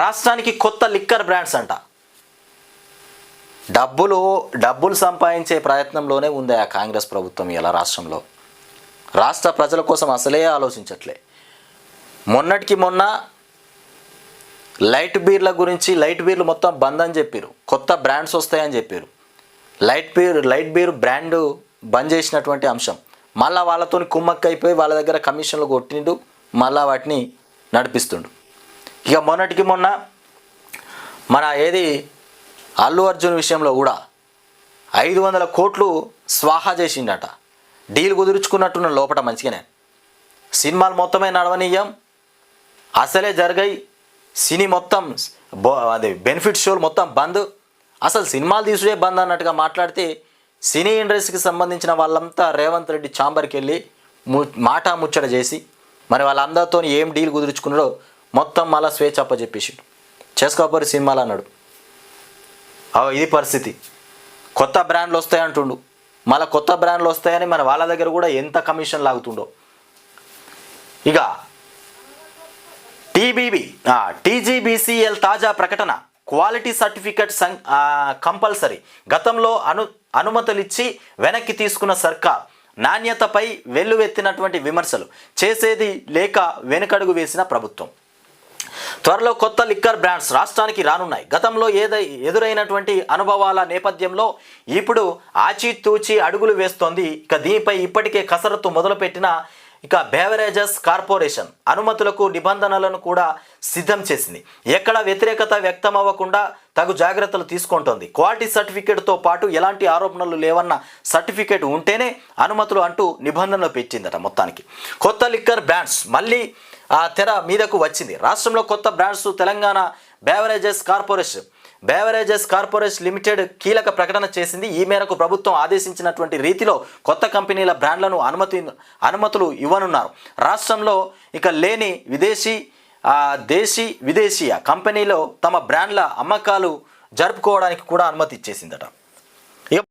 రాష్ట్రానికి కొత్త liquor brands అంట. డబ్బులు డబ్బులు సంపాదించే ప్రయత్నంలోనే ఉంది ఆ కాంగ్రెస్ ప్రభుత్వం ఇలా రాష్ట్రంలో. రాష్ట్ర ప్రజల కోసం అసలే ఆలోచించట్లే. మొన్నటికి మొన్న లైట్ బీర్ల గురించి లైట్ బీర్లు మొత్తం బంద్ అని చెప్పారు కొత్త బ్రాండ్స్ వస్తాయని చెప్పారు light beer light beer brand బంద్ చేసినటువంటి అంశం. మళ్ళీ వాళ్ళతో కుమ్మక్క అయిపోయి వాళ్ళ దగ్గర కమిషన్లు కొట్టిండు మళ్ళా వాటిని నడిపిస్తుండు. ఇక మొన్నటికి మొన్న మన ఏది అల్లు అర్జున్ విషయంలో కూడా ఐదు వందల కోట్లు స్వాహా చేసిండట. డీల్ కుదుర్చుకున్నట్టున్న లోపల మంచిగానే. సినిమాలు మొత్తమే నడవనీయం. అసలే జరిగాయి. సినీ మొత్తం అదే అది బెనిఫిట్ షోలు మొత్తం బంద్. అసలు సినిమాలు తీసుడే బంద్ అన్నట్టుగా మాట్లాడితే సినీ ఇండస్ట్రీకి సంబంధించిన వాళ్ళంతా రేవంత్ రెడ్డి ఛాంబర్కి వెళ్ళి ము మాట ముచ్చట చేసి మరి వాళ్ళందరితో ఏం డీల్ కుదుర్చుకున్నాడో మొత్తం మళ్ళీ స్వేచ్ఛ అప్పచెప్పేసి చేసుకోపోరు సినిమాలు అన్నాడు. ఇది పరిస్థితి. కొత్త బ్రాండ్లు వస్తాయంటుండు మళ్ళీ కొత్త బ్రాండ్లు వస్తాయని మన వాళ్ళ దగ్గర కూడా ఎంత కమిషన్ లాగుతుండో. ఇక టీబీబీ టీజీబీసీఎల్ తాజా ప్రకటన. క్వాలిటీ సర్టిఫికెట్ సం కంపల్సరీ. గతంలో అను అనుమతులిచ్చి వెనక్కి తీసుకున్న సర్కార్ నాణ్యతపై వెల్లువెత్తినటువంటి విమర్శలు. చేసేది లేక వెనుకడుగు వేసిన ప్రభుత్వం. త్వరలో కొత్త లిక్కర్ బ్రాండ్స్ రాష్ట్రానికి రానున్నాయి. గతంలో ఏదై ఎదురైనటువంటి అనుభవాల నేపథ్యంలో ఇప్పుడు ఆచితూచి అడుగులు వేస్తోంది. ఇక దీనిపై ఇప్పటికే కసరత్తు మొదలుపెట్టిన ఇక బేవరేజెస్ కార్పొరేషన్ అనుమతులకు నిబంధనలను కూడా సిద్ధం చేసింది. ఎక్కడ వ్యతిరేకత వ్యక్తం అవ్వకుండా తగు జాగ్రత్తలు తీసుకుంటోంది. క్వాలిటీ సర్టిఫికేట్తో పాటు ఎలాంటి ఆరోపణలు లేవన్న సర్టిఫికేట్ ఉంటేనే అనుమతులు అంటూ నిబంధనలు పెట్టిందట మొత్తానికి. కొత్త లిక్కర్ బ్రాండ్స్ మళ్ళీ ఆ తెర మీదకు వచ్చింది. రాష్ట్రంలో కొత్త brands Telangana beverages corporation. Beverages corporation limited కీలక ప్రకటన చేసింది. ఈ మేరకు ప్రభుత్వం ఆదేశించినటువంటి రీతిలో కొత్త కంపెనీల బ్రాండ్లను అనుమతి అనుమతులు ఇవ్వనున్నారు. రాష్ట్రంలో ఇక లేని విదేశీ దేశీ విదేశీయ కంపెనీలో తమ బ్రాండ్ల అమ్మకాలు జరుపుకోవడానికి కూడా అనుమతి ఇచ్చేసిందట.